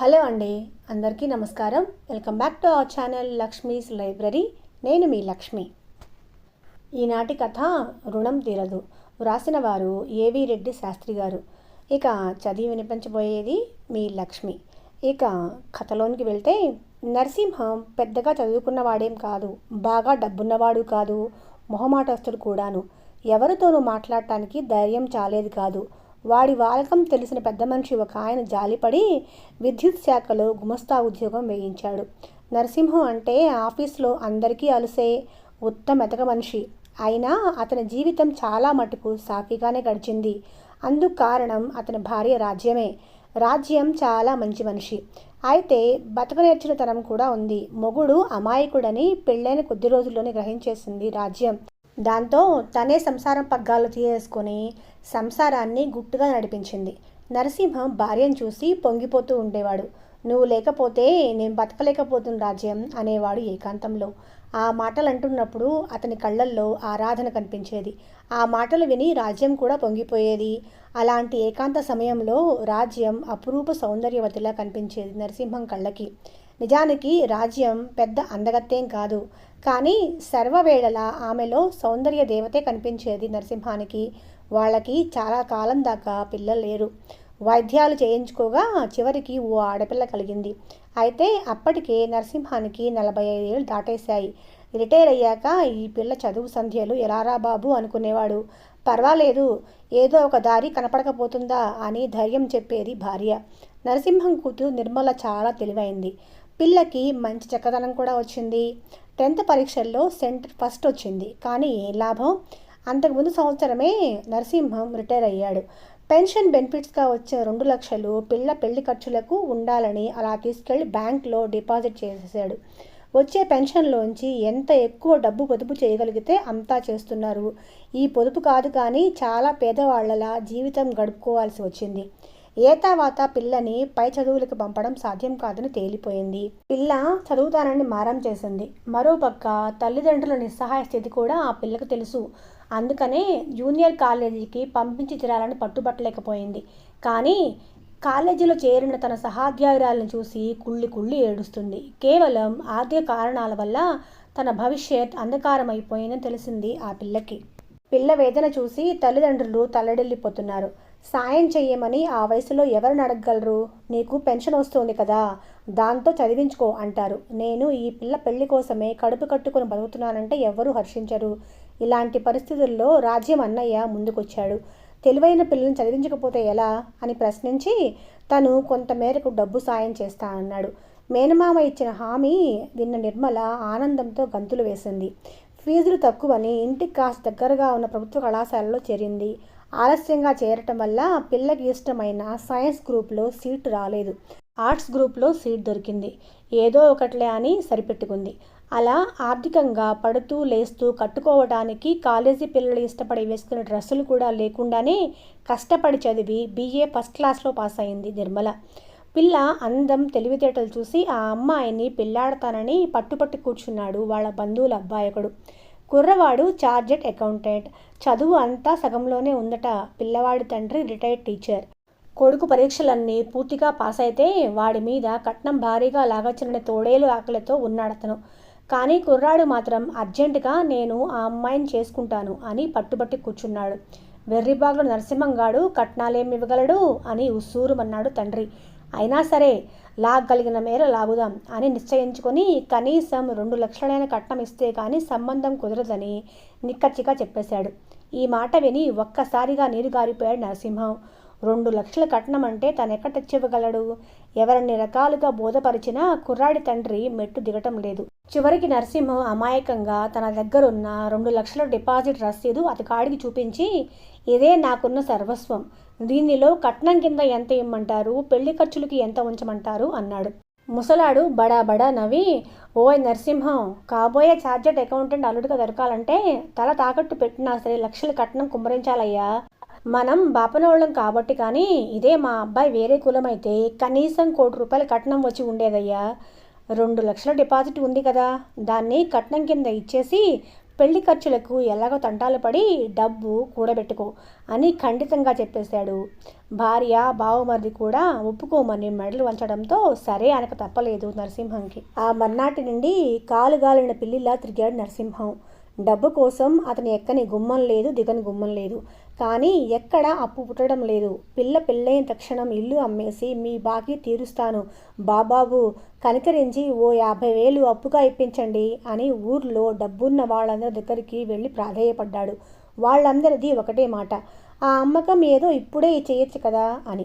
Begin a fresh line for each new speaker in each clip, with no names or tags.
Hello అండి అందరికీ నమస్కారం. Welcome back to our channel Lakshmi's library. నేను మీ లక్ష్మి. ఈనాటి కథ రుణం తీరదు. వ్రాసిన వారు ఏవి రెడ్డి శాస్త్రి గారు. ఇక చదివి వినిపించబోయేది మీ లక్ష్మి. ఇక కథలోనికి వెళ్తే నరసింహం పెద్దగా చదువుకున్నవాడేం కాదు బాగా డబ్బున్నవాడు కాదు మొహమాటస్తుడు కూడాను. ఎవరితోనూ మాట్లాడటానికి ధైర్యం చాలేదు కాదు. వాడి వాలకం తెలిసిన పెద్ద మనిషి ఒక ఆయన జాలిపడి విద్యుత్ శాఖలో గుమస్తా ఉద్యోగం వేయించాడు. నరసింహం అంటే ఆఫీస్లో అందరికీ అలసే ఉత్తమ ఎతక మనిషి. అయినా అతని జీవితం చాలా మటుకు సాఫీగానే గడిచింది. అందుకు కారణం అతని భార్య రాజ్యమే. రాజ్యం చాలా మంచి మనిషి. అయితే బతక నేర్చిన తరం కూడా ఉంది. మొగుడు అమాయకుడని పెళ్ళైన కొద్ది రోజుల్లోనే గ్రహించేసింది రాజ్యం. దాంతో తనే సంసారం పగ్గాలు తీసేసుకొని సంసారాన్ని గుట్టుగా నడిపించింది. నరసింహం భార్యను చూసి పొంగిపోతూ ఉండేవాడు. నువ్వు లేకపోతే నేను బతకలేకపోతున్న రాజ్యం అనేవాడు ఏకాంతంలో. ఆ మాటలు అంటున్నప్పుడు అతని కళ్ళల్లో ఆరాధన కనిపించేది. ఆ మాటలు విని రాజ్యం కూడా పొంగిపోయేది. అలాంటి ఏకాంత సమయంలో రాజ్యం అపురూప సౌందర్యవతిలా కనిపించేది నరసింహం కళ్ళకి. నిజానికి రాజ్యం పెద్ద అందగత్తేం కాదు. కానీ సర్వవేళలా ఆమెలో సౌందర్య దేవతే కనిపించేది నరసింహానికి. వాళ్ళకి చాలా కాలం దాకా పిల్లలు లేరు. వైద్యాలు చేయించుకోగా చివరికి ఓ ఆడపిల్ల కలిగింది. అయితే అప్పటికే నరసింహానికి నలభై ఐదేళ్ళు దాటేశాయి. రిటైర్ అయ్యాక ఈ పిల్ల చదువు సంధ్యలు ఎలారా బాబు అనుకునేవాడు. పర్వాలేదు ఏదో ఒక దారి కనపడకపోతుందా అని ధైర్యం చెప్పేది భార్య. నరసింహం కూతురు నిర్మల చాలా తెలివైంది. పిల్లకి మంచి చక్కదనం కూడా వచ్చింది. టెన్త్ పరీక్షల్లో సెంటర్ ఫస్ట్ వచ్చింది. కానీ ఏ లాభం? అంతకుముందు సంవత్సరమే నరసింహం రిటైర్ అయ్యాడు. పెన్షన్ బెనిఫిట్స్గా వచ్చే రెండు లక్షలు పిల్ల పెళ్ళి ఖర్చులకు ఉండాలని అలా తీసుకెళ్ళి బ్యాంక్లో డిపాజిట్ చేసేసాడు వచ్చే పెన్షన్లోంచి ఎంత ఎక్కువ డబ్బు పొదుపు చేయగలిగితే అంతా చేస్తున్నారు. ఈ పొదుపు కాదు కానీ చాలా పేదవాళ్ళలా జీవితం గడుపుకోవాల్సి వచ్చింది. ఏతావాత పిల్లని పై చదువులకు పంపడం సాధ్యం కాదని తేలిపోయింది. పిల్ల చదువుతానని మారం చేసింది. మరోపక్క తల్లిదండ్రుల నిస్సహాయ స్థితి కూడా ఆ పిల్లకు తెలుసు. అందుకనే జూనియర్ కాలేజీకి పంపించి తీరాలని పట్టుబట్టలేకపోయింది. కానీ కాలేజీలో చేరిన తన సహాధ్యాయురాలను చూసి కుళ్ళి కుళ్ళి ఏడుస్తుంది. కేవలం ఆర్థిక కారణాల వల్ల తన భవిష్యత్ అంధకారమైపోయిందని తెలిసింది ఆ పిల్లకి. పిల్ల వేదన చూసి తల్లిదండ్రులు తల్లడిల్లిపోతున్నారు. సాయం చెయ్యమని ఆ వయసులో ఎవరిని అడగగలరు? నీకు పెన్షన్ వస్తుంది కదా దాంతో చదివించుకో అంటారు. నేను ఈ పిల్ల పెళ్ళి కోసమే కడుపు కట్టుకుని బతుకుతున్నానంటే ఎవ్వరూ హర్షించరు. ఇలాంటి పరిస్థితుల్లో రాజ్యం అన్నయ్య ముందుకొచ్చాడు. తెలివైన పిల్లల్ని చదివించకపోతే ఎలా? అని ప్రశ్నించి తను కొంతమేరకు డబ్బు సాయం చేస్తానన్నాడు మేనమామ ఇచ్చిన హామీ విన్న నిర్మల ఆనందంతో గంతులు వేసింది. ఫీజులు తక్కువని ఇంటికి కాస్త దగ్గరగా ఉన్న ప్రభుత్వ కళాశాలలో చేరింది. ఆలస్యంగా చేరటం వల్ల పిల్లకి ఇష్టమైన సైన్స్ గ్రూప్లో సీటు రాలేదు. ఆర్ట్స్ గ్రూప్లో సీట్ దొరికింది. ఏదో ఒకట్లే అని సరిపెట్టుకుంది. అలా ఆర్థికంగా పడుతూ లేస్తూ కట్టుకోవడానికి కాలేజీ పిల్లలు ఇష్టపడి వేసుకునే డ్రెస్సులు కూడా లేకుండానే కష్టపడి చదివి బీఏ ఫస్ట్ క్లాస్లో పాస్ అయింది నిర్మల. పిల్ల అందం తెలివితేటలు చూసి ఆ అమ్మాయిని పెళ్ళాడతానని పట్టుపట్టి కూర్చున్నాడు వాళ్ళ బంధువుల అబ్బాయకుడు. కుర్రవాడు చార్జెట్ అకౌంటెంట్. చదువు అంతా సగంలోనే ఉందట. పిల్లవాడి తండ్రి రిటైర్డ్ టీచర్. కొడుకు పరీక్షలన్నీ పూర్తిగా పాస్ అయితే వాడి మీద కట్నం భారీగా లాగొచ్చిన తోడేలు ఆకలితో ఉన్నాడతను. కానీ కుర్రాడు మాత్రం అర్జెంటుగా నేను ఆ అమ్మాయిని చేసుకుంటాను అని పట్టుబట్టి కూర్చున్నాడు. వెర్రిబాగుడు నరసింహంగాడు కట్నాలేమివ్వగలడు అని ఉస్సూరుమన్నాడు తండ్రి. అయినా సరే లాగలిగిన మేర లాగుదాం అని నిశ్చయించుకొని కనీసం రెండు లక్షలైన కట్నం ఇస్తే కానీ సంబంధం కుదరదని నిక్కచ్చిగా చెప్పేశాడు. ఈ మాట విని ఒక్కసారిగా నీరు గారిపోయాడు నరసింహం. రెండు లక్షల కట్నం అంటే తనెక్కడ తెచ్చివ్వగలడు ఎవరిని రకాలుగా బోధపరిచినా కుర్రాడి తండ్రి మెట్టు దిగటం లేదు. చివరికి నరసింహం అమాయకంగా తన దగ్గరున్న రెండు లక్షల డిపాజిట్ రసీదు అతకాడికి చూపించి ఇదే నాకున్న సర్వస్వం. దీనిలో కట్నం కింద ఎంత ఇమ్మంటారు? పెళ్ళి ఖర్చులకి ఎంత ఉంచమంటారు అన్నాడు. ముసలాడు బడా బడా నవ్వి ఓయ్ నరసింహం కాబోయే చార్జెట్ అకౌంటెంట్ అల్లుడిగా దొరకాలంటే తల తాకట్టు పెట్టినా సరే లక్షల కట్నం కుమ్మరించాలయ్యా. మనం బాపనోళ్ళం కాబట్టి కానీ ఇదే మా అబ్బాయి వేరే కులమైతే కనీసం కోటి రూపాయల కట్నం వచ్చి ఉండేదయ్యా. రెండు లక్షల డిపాజిట్ ఉంది కదా. దాన్ని కట్నం కింద ఇచ్చేసి పెళ్ళి ఖర్చులకు ఎలాగో తంటాలు పడి డబ్బు కూడబెట్టుకో అని ఖండితంగా చెప్పేశాడు. భార్య బావమరిది కూడా ఒప్పుకోమని మెడలు వంచడంతో సరే అనక తప్పలేదు నరసింహంకి. ఆ మర్నాటి నుండి కాలుగాలిన పిల్లిలా తిరిగాడు నరసింహం. డబ్బు కోసం అతని ఎక్కని గుమ్మం లేదు దిగని గుమ్మం లేదు. కానీ ఎక్కడ అప్పు పుట్టడం లేదు. పిల్ల పెళ్ళైన తక్షణం ఇల్లు అమ్మేసి మీ బాకీ తీరుస్తాను. బాబాబు కనికరించి ఓ యాభై వేలు అప్పుగా ఇప్పించండి అని ఊర్లో డబ్బున్న వాళ్ళందరి దగ్గరికి వెళ్ళి ప్రాధేయపడ్డాడు. వాళ్ళందరిది ఒకటే మాట. ఆ అమ్మకం ఏదో ఇప్పుడే చేయొచ్చు కదా అని.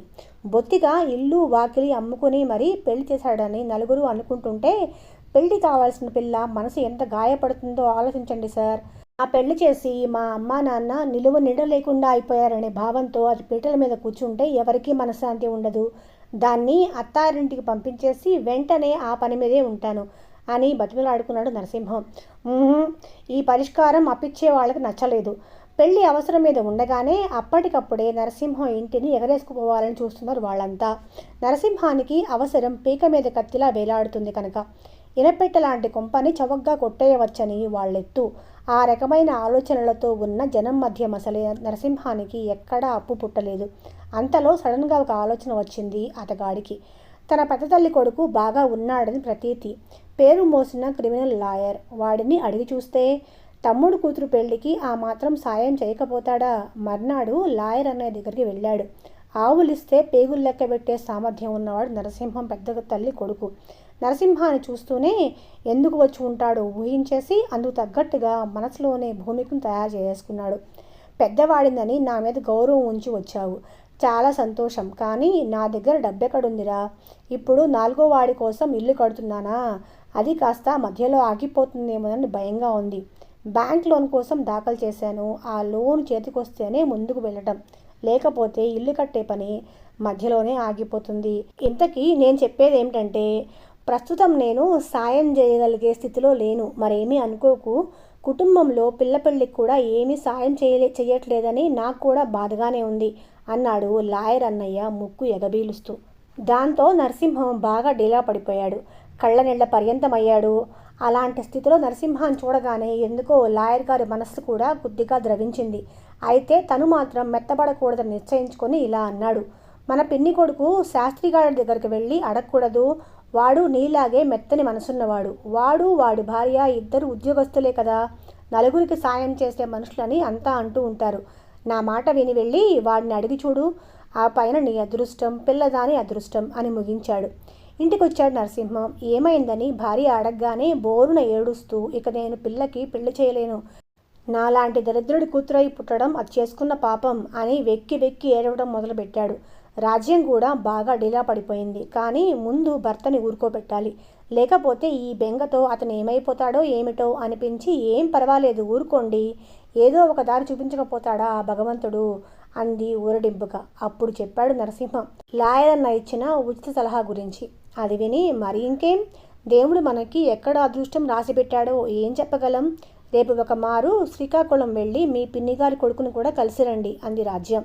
బొత్తిగా ఇల్లు వాకిలి అమ్ముకుని మరీ పెళ్ళి చేశాడని నలుగురు అనుకుంటుంటే పెళ్ళి కావాల్సిన పిల్ల మనసు ఎంత గాయపడుతుందో ఆలోచించండి సార్. ఆ పెళ్ళి చేసి మా అమ్మ నాన్న నిలువ నిడ లేకుండా అయిపోయారనే భావంతో అది పీటల మీద కూర్చుంటే ఎవరికీ మనశ్శాంతి ఉండదు. దాన్ని అత్తారింటికి పంపించేసి వెంటనే ఆ పని మీదే ఉంటాను అని బతిమలాడుకున్నాడు నరసింహం. ఈ పరిష్కారం అప్పిచ్చే వాళ్ళకి నచ్చలేదు. పెళ్ళి అవసరం మీద ఉండగానే అప్పటికప్పుడే నరసింహం ఇంటిని ఎగరేసుకుపోవాలని చూస్తున్నారు వాళ్ళంతా. నరసింహానికి అవసరం పీక మీద కత్తిలా వేలాడుతుంది కనుక. ఇనపెట్ట లాంటి కొంపని చవగ్గా కొట్టేయవచ్చని వాళ్ళెత్తు. ఆ రకమైన ఆలోచనలతో ఉన్న జనం మధ్య మసలే నరసింహానికి ఎక్కడా అప్పు పుట్టలేదు. అంతలో సడన్గా ఒక ఆలోచన వచ్చింది అతగాడికి. తన పెద్ద తల్లి కొడుకు బాగా ఉన్నాడని ప్రతీతి. పేరు మోసిన క్రిమినల్ లాయర్. వాడిని అడిగి చూస్తే తమ్ముడు కూతురు పెళ్ళికి ఆ మాత్రం సాయం చేయకపోతాడా? మర్నాడు లాయర్ అనే దగ్గరికి వెళ్ళాడు. ఆవులిస్తే పేగులు లెక్క పెట్టే సామర్థ్యం ఉన్నవాడు నరసింహం పెద్ద తల్లి కొడుకు. నరసింహాన్ని చూస్తూనే ఎందుకు వచ్చి ఉంటాడో ఊహించేసి అందుకు తగ్గట్టుగా మనసులోనే భూమికను తయారు చేసుకున్నాడు. పెద్దవాడిందని నా మీద గౌరవం ఉంచి వచ్చావు. చాలా సంతోషం. కానీ నా దగ్గర డబ్బెక్కడుందిరా? ఇప్పుడు నాలుగో వాడి కోసం ఇల్లు కడుతున్నానా? అది కాస్త మధ్యలో ఆగిపోతుందేమోనని భయంగా ఉంది. బ్యాంక్ లోన్ కోసం దాఖలు చేశాను. ఆ లోన్ చేతికొస్తేనే ముందుకు వెళ్ళటం. లేకపోతే ఇల్లు కట్టే పని మధ్యలోనే ఆగిపోతుంది. ఇంతకీ నేను చెప్పేది ఏమిటంటే ప్రస్తుతం నేను సాయం చేయగలిగే స్థితిలో లేను. మరేమీ అనుకోకు. కుటుంబంలో పిల్ల పెళ్ళికి కూడా ఏమీ సాయం చేయలే చేయట్లేదని నాకు కూడా బాధగానే ఉంది అన్నాడు లాయర్ అన్నయ్య ముక్కు ఎగబీలుస్తూ. దాంతో నరసింహం బాగా డీలా పడిపోయాడు. కళ్ళ నీళ్ళ పర్యంతమయ్యాడు. అలాంటి స్థితిలో నరసింహాన్ని చూడగానే ఎందుకో లాయర్ గారి మనస్సు కూడా కొద్దిగా ద్రవించింది. అయితే తను మాత్రం మెత్తబడకూడదని నిశ్చయించుకొని ఇలా అన్నాడు. మన పిన్ని కొడుకు శాస్త్రిగారి దగ్గరికి వెళ్ళి అడగకూడదు. వాడు నీలాగే మెత్తని మనసున్నవాడు. వాడు వాడి భార్య ఇద్దరు ఉద్యోగస్తులే కదా. నలుగురికి సాయం చేసే మనుషులని అంతా అంటూ ఉంటారు. నా మాట విని వెళ్ళి వాడిని అడిగి చూడు. ఆ పైన నీ అదృష్టం పిల్లదాని అదృష్టం అని ముగించాడు. ఇంటికి వచ్చాడు నరసింహం. ఏమైందని భార్య అడగగానే బోరున ఏడుస్తూ ఇక నేను పిల్లకి పెళ్ళి చేయలేను. నాలాంటి దరిద్రుడి కూతురై పుట్టడం అది చేసుకున్న పాపం అని వెక్కి వెక్కి ఏడవడం మొదలుపెట్టాడు. రాజ్యం కూడా బాగా డిలా పడిపోయింది. కానీ ముందు భర్తని ఊరుకోబెట్టాలి. లేకపోతే ఈ బెంగతో అతను ఏమైపోతాడో ఏమిటో అనిపించి ఏం పర్వాలేదు ఊరుకోండి. ఏదో ఒక దారి చూపించకపోతాడా ఆ భగవంతుడు? అంది ఊరడింపుగా. అప్పుడు చెప్పాడు నరసింహం. లాయర్ ఇచ్చిన ఉచిత సలహా గురించి. అది విని మరి ఇంకేం? దేవుడు మనకి ఎక్కడ అదృష్టం రాసిపెట్టాడో ఏం చెప్పగలం? రేపు ఒక మారు శ్రీకాకుళం వెళ్ళి మీ పిన్నిగారి కొడుకును కూడా కలిసి రండి అంది రాజ్యం.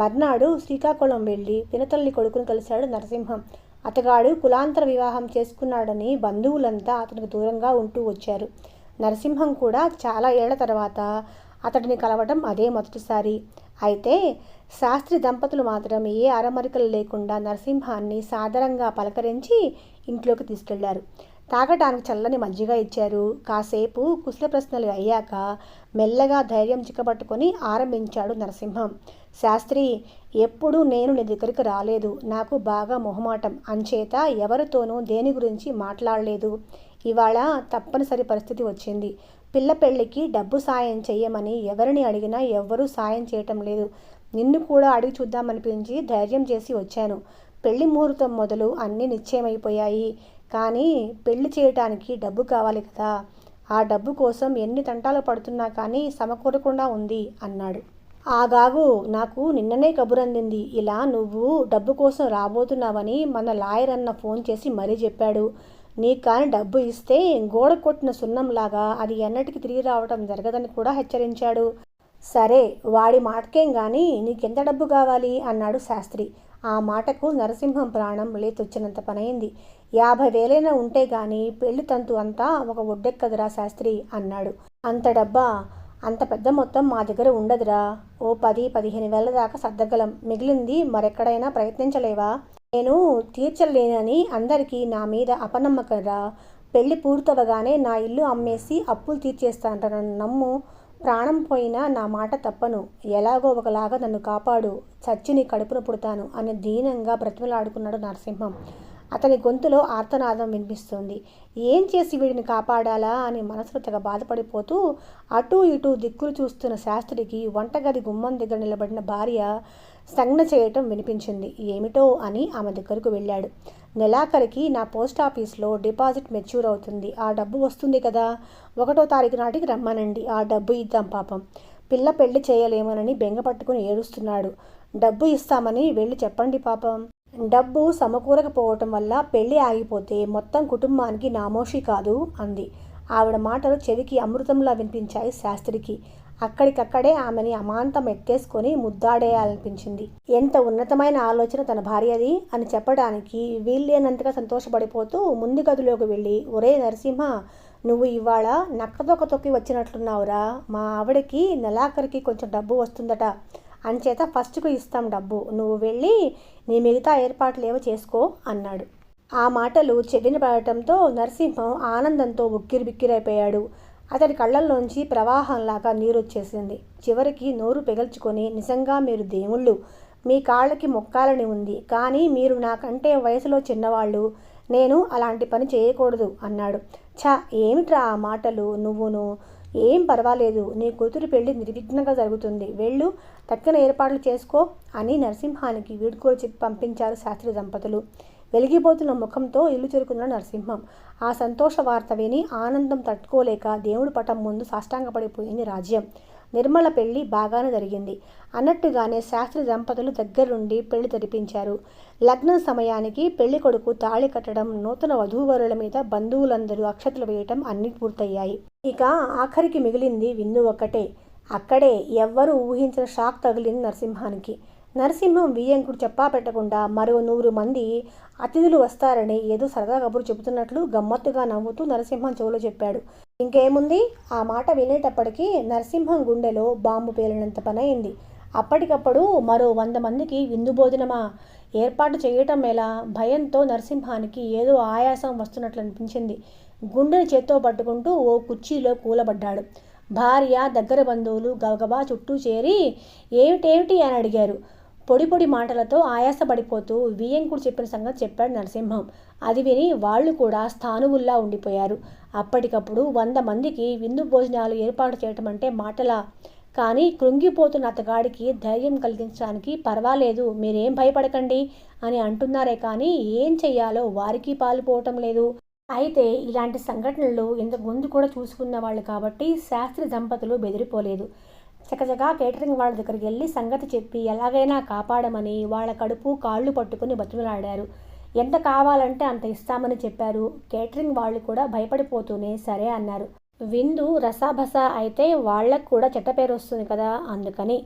మర్నాడు శ్రీకాకుళం వెళ్ళి పినతల్లి కొడుకును కలిశాడు నరసింహం. అతగాడు కులాంతర వివాహం చేసుకున్నాడని బంధువులంతా అతనికి దూరంగా ఉంటూ వచ్చారు. నరసింహం కూడా చాలా ఏళ్ళ తర్వాత అతడిని కలవడం అదే మొదటిసారి. అయితే శాస్త్రి దంపతులు మాత్రం ఏ అరమరికలు లేకుండా నరసింహాన్ని సాదరంగా పలకరించి ఇంట్లోకి తీసుకెళ్ళారు. తాగటానికి చల్లని మజ్జిగ ఇచ్చారు. కాసేపు కుశల ప్రశ్నలు అయ్యాక మెల్లగా ధైర్యం చిక్కబట్టుకొని ఆరంభించాడు నరసింహం. శాస్త్రి ఎప్పుడూ నేను నీ దగ్గరికి రాలేదు. నాకు బాగా మొహమాటం. అంచేత ఎవరితోనూ దేని గురించి మాట్లాడలేదు. ఇవాళ తప్పనిసరి పరిస్థితి వచ్చింది. పిల్ల పెళ్ళికి డబ్బు సాయం చెయ్యమని ఎవరిని అడిగినా ఎవ్వరూ సాయం చేయటం లేదు. నిన్ను కూడా అడిగి చూద్దామనిపించి ధైర్యం చేసి వచ్చాను. పెళ్ళి ముహూర్తం మొదలు అన్నీ నిశ్చయమైపోయాయి. కానీ పెళ్ళి చేయటానికి డబ్బు కావాలి కదా. ఆ డబ్బు కోసం ఎన్ని తంటాలు పడుతున్నా కానీ సమకూరకుండా ఉంది అన్నాడు. ఆగాగు నాకు నిన్ననే కబురందింది. ఇలా నువ్వు డబ్బు కోసం రాబోతున్నావని మన లాయర్ అన్న ఫోన్ చేసి మరీ చెప్పాడు. నీకు కానీ డబ్బు ఇస్తే గోడ కొట్టిన సున్నంలాగా అది ఎన్నటికి తిరిగి రావటం జరగదని కూడా హెచ్చరించాడు. సరే వాడి మాటకేం కానీ నీకెంత డబ్బు కావాలి? అన్నాడు శాస్త్రి. ఆ మాటకు నరసింహం ప్రాణం లేతొచ్చినంత పనైంది. యాభై వేలైనా ఉంటే గాని పెళ్ళి తంతు అంతా ఒక ఒడ్డెక్కదురా శాస్త్రి అన్నాడు. అంత డబ్బా? అంత పెద్ద మొత్తం మా దగ్గర ఉండదురా. ఓ పది పదిహేను వేల దాకా సర్దగలం. మిగిలింది మరెక్కడైనా ప్రయత్నించలేవా? నేను తీర్చలేనని అందరికీ నా మీద అపనమ్మకరా పెళ్ళి పూర్తవగానే నా ఇల్లు అమ్మేసి అప్పులు తీర్చేస్తాను నన్ను నమ్ము. ప్రాణం పోయినా నా మాట తప్పను. ఎలాగో ఒకలాగా నన్ను కాపాడు. చచ్చి నీ కడుపున పుడతాను అని దీనంగా బ్రతిమలాడుకున్నాడు నరసింహం. అతని గొంతులో ఆర్తనాదం వినిపిస్తుంది. ఏం చేసి వీడిని కాపాడాలా అని మనసులో తెగ బాధపడిపోతూ అటూ ఇటూ దిక్కులు చూస్తున్న శాస్త్రికి వంటగది గుమ్మం దగ్గర నిలబడిన భార్య సంజ్ఞ చేయటం వినిపించింది. ఏమిటో అని ఆమె దగ్గరకు వెళ్ళాడు. నెలాఖరికి నా పోస్ట్ ఆఫీస్లో డిపాజిట్ మెచ్యూర్ అవుతుంది. ఆ డబ్బు వస్తుంది కదా. ఒకటో తారీఖు నాటికి రమ్మనండి. ఆ డబ్బు ఇద్దాం పాపం. పిల్ల పెళ్ళి చేయలేమోనని బెంగ పట్టుకుని ఏడుస్తున్నాడు. డబ్బు ఇస్తామని వెళ్ళి చెప్పండి పాపం. డబ్బు సమకూరకపోవటం వల్ల పెళ్ళి ఆగిపోతే మొత్తం కుటుంబానికి నామోషి కాదు అంది. ఆవిడ మాటలు చెవికి అమృతంలా వినిపించాయి శాస్త్రికి. అక్కడికక్కడే ఆమెని అమాంతం ఎత్తేసుకొని ముద్దాడేయాలనిపించింది. ఎంత ఉన్నతమైన ఆలోచన తన భార్యది అని చెప్పడానికి వీల్లేనంతగా సంతోషపడిపోతూ ముందు గదిలోకి వెళ్ళి ఒరే నరసింహ నువ్వు ఇవాళ నక్కతొక్క తొక్కి వచ్చినట్లున్నావురా. మా ఆవిడకి నెలాఖరికి కొంచెం డబ్బు వస్తుందట. అంచేత ఫస్ట్కు ఇస్తాం డబ్బు. నువ్వు వెళ్ళి నీ మిగతా ఏర్పాట్లేవో చేసుకో అన్నాడు. ఆ మాటలు చెవిన పడటంతో నరసింహం ఆనందంతో ఉక్కిరిబిక్కిరైపోయాడు. అతడి కళ్ళల్లోంచి ప్రవాహంలాగా నీరు వచ్చేసింది చివరికి నోరు పెగల్చుకొని నిజంగా మీరు దేవుళ్ళు. మీ కాళ్ళకి మొక్కాలని ఉంది. కానీ మీరు నాకంటే వయసులో చిన్నవాళ్ళు. నేను అలాంటి పని చేయకూడదు అన్నాడు. ఛా ఏమిట్రా ఆ మాటలు? నువ్వును? ఏం పర్వాలేదు. నీ కూతురు పెళ్ళి నిర్విఘ్నంగా జరుగుతుంది. వెళ్ళు తక్కిన ఏర్పాట్లు చేసుకో అని నరసింహానికి వీడ్కోలు చెప్పి పంపించారు శాస్త్రి దంపతులు. వెలిగిపోతున్న ముఖంతో ఇల్లు చేరుకున్న నరసింహం. ఆ సంతోష వార్త విని ఆనందం తట్టుకోలేక దేవుడి పటం ముందు సాష్టాంగపడిపోయింది రాజ్యం. నిర్మల పెళ్ళి బాగానే జరిగింది. అన్నట్టుగానే శాస్త్రి దంపతులు దగ్గరుండి పెళ్ళి జరిపించారు. లగ్నం సమయానికి పెళ్ళి కొడుకు తాళి కట్టడం నూతన వధూవరుల మీద బంధువులందరూ అక్షతలు వేయటం అన్నీ పూర్తయ్యాయి. ఇక ఆఖరికి మిగిలింది విందు ఒక్కటే. అక్కడే ఎవ్వరూ ఊహించిన షాక్ తగిలింది నరసింహానికి. నరసింహం వియ్యంకుడు చెప్పా పెట్టకుండా మరో నూరు మంది అతిథులు వస్తారని ఏదో సరదా కబురు చెబుతున్నట్లు గమ్మత్తుగా నవ్వుతూ నరసింహం చెవులో చెప్పాడు. ఇంకేముంది? ఆ మాట వినేటప్పటికీ నరసింహం గుండెలో బాంబు పేలినంత పనయింది అప్పటికప్పుడు మరో వంద మందికి విందు భోజనమా? ఏర్పాటు చేయటం ఎలా? భయంతో నరసింహానికి ఏదో ఆయాసం వస్తున్నట్లు అనిపించింది. గుండెని చేత్తో పట్టుకుంటూ ఓ కుర్చీలో కూలబడ్డాడు. భార్య దగ్గర బంధువులు గబగబా చుట్టూ చేరి ఏమిటేమిటి? అని అడిగారు. పొడి పొడి మాటలతో ఆయాసపడిపోతూ వియ్యంకుడు చెప్పిన సంగతి చెప్పాడు నరసింహం. అది విని వాళ్ళు కూడా స్థానువుల్లా ఉండిపోయారు. అప్పటికప్పుడు వంద మందికి విందు భోజనాలు ఏర్పాటు చేయటం అంటే మాటలా. కానీ కృంగిపోతున్న అతగాడికి ధైర్యం కలిగించడానికి పర్వాలేదు మీరేం భయపడకండి అని అంటున్నారే కానీ ఏం చెయ్యాలో వారికి పాలుపోవటం లేదు. అయితే ఇలాంటి సంఘటనలు ఇంతకు ముందు కూడా చూసుకున్న వాళ్ళు కాబట్టి శాస్త్రి దంపతులు బెదిరిపోలేదు. చకచకా కేటరింగ్ వాళ్ళ దగ్గరికి వెళ్ళి సంగతి చెప్పి ఎలాగైనా కాపాడమని వాళ్ళ కడుపు కాళ్ళు పట్టుకుని బతిమలాడారు. ఎంత కావాలంటే అంత ఇస్తామని చెప్పారు. కేటరింగ్ వాళ్ళు కూడా భయపడిపోతూనే సరే అన్నారు. విందు రసాభస అయితే వాళ్ళకు కూడా చెట్టపేరు పేరు వస్తుంది కదా అందుకని.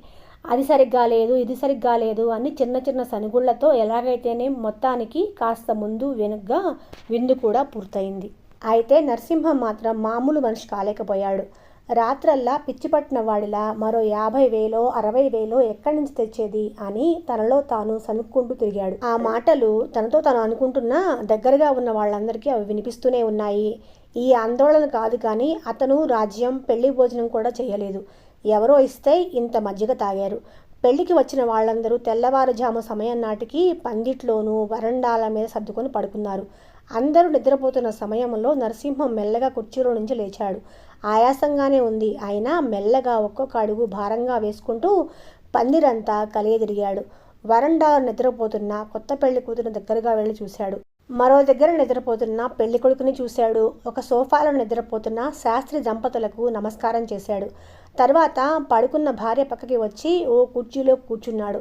అది సరిగ్గా లేదు ఇది సరిగ్గా లేదు అని చిన్న చిన్న సనుగుళ్ళతో ఎలాగైతేనే మొత్తానికి కాస్త ముందు వెనుగ్గా విందు కూడా పూర్తయింది. అయితే నరసింహం మాత్రం మామూలు మనిషి కాలేకపోయాడు. రాత్రల్లా పిచ్చిపట్టిన వాడిలా మరో యాభై వేలో అరవై వేలో ఎక్కడి నుంచి తెచ్చేది అని తనలో తాను సనుక్కుంటూ తిరిగాడు. ఆ మాటలు తనతో తను అనుకుంటున్నా దగ్గరగా ఉన్న వాళ్ళందరికీ అవి వినిపిస్తూనే ఉన్నాయి. ఈ ఆందోళన కాదు కానీ అతను రాజ్యం పెళ్ళి భోజనం కూడా చేయలేదు. ఎవరో ఇస్తే ఇంత మజ్జిగ తాగారు. పెళ్ళికి వచ్చిన వాళ్ళందరూ తెల్లవారుజాము సమయం నాటికి పందిట్లోనూ వరండాల మీద సర్దుకొని పడుకున్నారు. అందరూ నిద్రపోతున్న సమయంలో నరసింహం మెల్లగా కుర్చీలో నుంచి లేచాడు. ఆయాసంగానే ఉంది. అయినా మెల్లగా ఒక్కొక్క అడుగు భారంగా వేసుకుంటూ పందిరంతా కలియదిరిగాడు. వరండా నిద్రపోతున్న కొత్త పెళ్ళి కూతురు దగ్గరగా వెళ్ళి చూశాడు. మరో దగ్గర నిద్రపోతున్న పెళ్ళి కొడుకుని చూశాడు. ఒక సోఫాలో నిద్రపోతున్న శాస్త్రి దంపతులకు నమస్కారం చేశాడు. తర్వాత పడుకున్న భార్య పక్కకి వచ్చి ఓ కుర్చీలో కూర్చున్నాడు.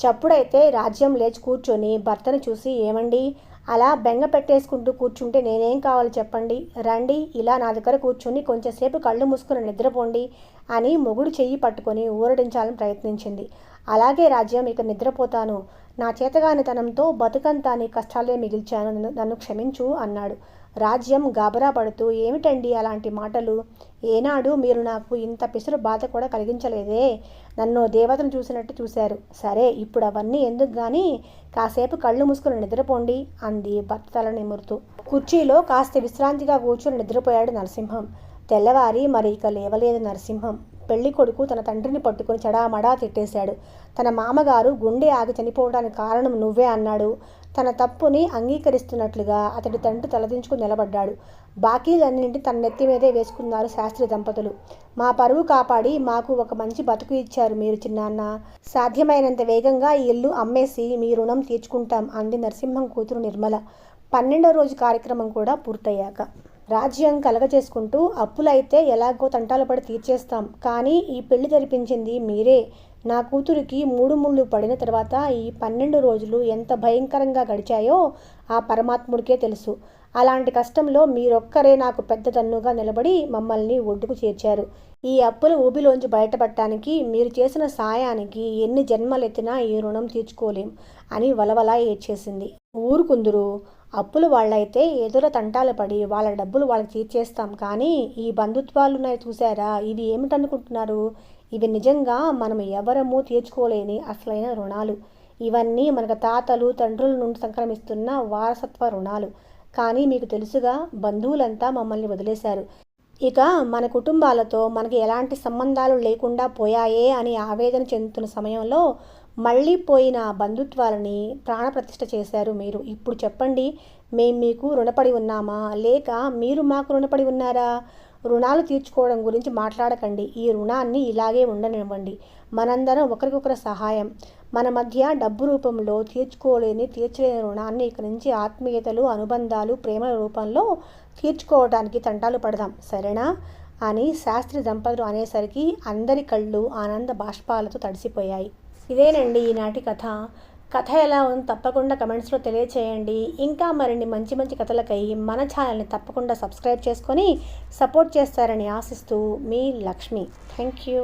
చప్పుడైతే రాజ్యం లేచి కూర్చొని భర్తను చూసి ఏమండి? అలా బెంగ పెట్టేసుకుంటూ కూర్చుంటే నేనేం కావాలి చెప్పండి? రండి ఇలా నా దగ్గర కూర్చుని కొంచెంసేపు కళ్ళు మూసుకుని నిద్రపోండి అని మొగుడు చెయ్యి పట్టుకొని ఊరడించాలని ప్రయత్నించింది. అలాగే రాజ్యం ఇక నిద్రపోతాను. నా చేతగానితనంతో బతుకంతా నీ కష్టాలే మిగిల్చాను నన్ను క్షమించు అన్నాడు. రాజ్యం గాబరా పడుతూ ఏమిటండి అలాంటి మాటలు? ఏనాడు మీరు నాకు ఇంత పిసురు బాధ కూడా కలిగించలేదే? నన్ను దేవతను చూసినట్టు చూశారు. సరే ఇప్పుడు అవన్నీ ఎందుకు కానీ కాసేపు కళ్ళు మూసుకుని నిద్రపోండి అంది భర్త తల నిమురుతూ కుర్చీలో కాస్త విశ్రాంతిగా కూర్చుని నిద్రపోయాడు నరసింహం. తెల్లవారి మరి ఇక లేవలేదు నరసింహం. పెళ్ళి కొడుకు తన తండ్రిని పట్టుకుని చడామడా తిట్టేశాడు. తన మామగారు గుండె ఆగి చనిపోవడానికి కారణం నువ్వే అన్నాడు. తన తప్పుని అంగీకరిస్తున్నట్లుగా అతడి తండ్రి తలదించుకుని నిలబడ్డాడు. బాకీలన్నింటి తన నెత్తి మీదే వేసుకున్నారు శాస్త్రి దంపతులు. మా పరువు కాపాడి మాకు ఒక మంచి బతుకు ఇచ్చారు మీరు చిన్నాన్న. సాధ్యమైనంత వేగంగా ఈ ఇల్లు అమ్మేసి మీ రుణం తీర్చుకుంటాం అంది నరసింహం కూతురు నిర్మల. పన్నెండో రోజు కార్యక్రమం కూడా పూర్తయ్యాక. రాజ్యం కలగచేసుకుంటూ అప్పులైతే ఎలాగో తంటాలు పడి తీర్చేస్తాం. కానీ ఈ పెళ్ళి జరిపించింది మీరే. నా కూతురికి మూడు ముళ్ళు పడిన తర్వాత ఈ పన్నెండు రోజులు ఎంత భయంకరంగా గడిచాయో ఆ పరమాత్ముడికే తెలుసు. అలాంటి కష్టంలో మీరొక్కరే నాకు పెద్ద తన్నుగా నిలబడి మమ్మల్ని ఒడ్డుకు చేర్చారు. ఈ అప్పుల ఊబిలోంచి బయటపడటానికి మీరు చేసిన సాయానికి ఎన్ని జన్మలెత్తినా ఈ రుణం తీర్చుకోలేం అని వలవలా ఏడ్చేసింది. ఊరుకుందురు. అప్పులు వాళ్ళైతే ఎదుర తంటాలు పడి వాళ్ళ డబ్బులు వాళ్ళకి తీర్చేస్తాం. కానీ ఈ బంధుత్వాలు ఉన్నాయి చూసారా? ఇవి ఏమిటనుకుంటున్నారు? ఇవి నిజంగా మనం ఎవరము తీర్చుకోలేని అసలైన రుణాలు. ఇవన్నీ మనకు తాతలు తండ్రుల నుండి సంక్రమిస్తున్న వారసత్వ రుణాలు. కానీ మీకు తెలుసుగా బంధువులంతా మమ్మల్ని వదిలేశారు. ఇక మన కుటుంబాలతో మనకి ఎలాంటి సంబంధాలు లేకుండా పోయాయే అని ఆవేదన చెందుతున్న సమయంలో మళ్ళీ పోయిన బంధుత్వాలని ప్రాణప్రతిష్ఠ చేశారు మీరు. ఇప్పుడు చెప్పండి మేము మీకు రుణపడి ఉన్నామా? లేక మీరు మాకు రుణపడి ఉన్నారా? రుణాలు తీర్చుకోవడం గురించి మాట్లాడకండి. ఈ రుణాన్ని ఇలాగే ఉండనివ్వండి. మనందరం ఒకరికొకరు సహాయం. మన మధ్య డబ్బు రూపంలో తీర్చుకోలేని తీర్చలేని రుణాన్ని ఇక నుంచి ఆత్మీయతలు అనుబంధాలు ప్రేమ రూపంలో తీర్చుకోవడానికి తంటాలు పడదాం. సరేనా? అని శాస్త్రి దంపతులు అనేసరికి అందరి కళ్ళు ఆనంద బాష్పాలతో తడిసిపోయాయి. ఇదేనండి ఈనాటి కథ. కథ ఎలా ఉంది తప్పకుండా కమెంట్స్లో తెలియచేయండి. ఇంకా మరిన్ని మంచి మంచి కథలకై మన ఛానల్ని తప్పకుండా సబ్స్క్రైబ్ చేసుకొని సపోర్ట్ చేస్తారని ఆశిస్తూ మీ లక్ష్మి. Thank you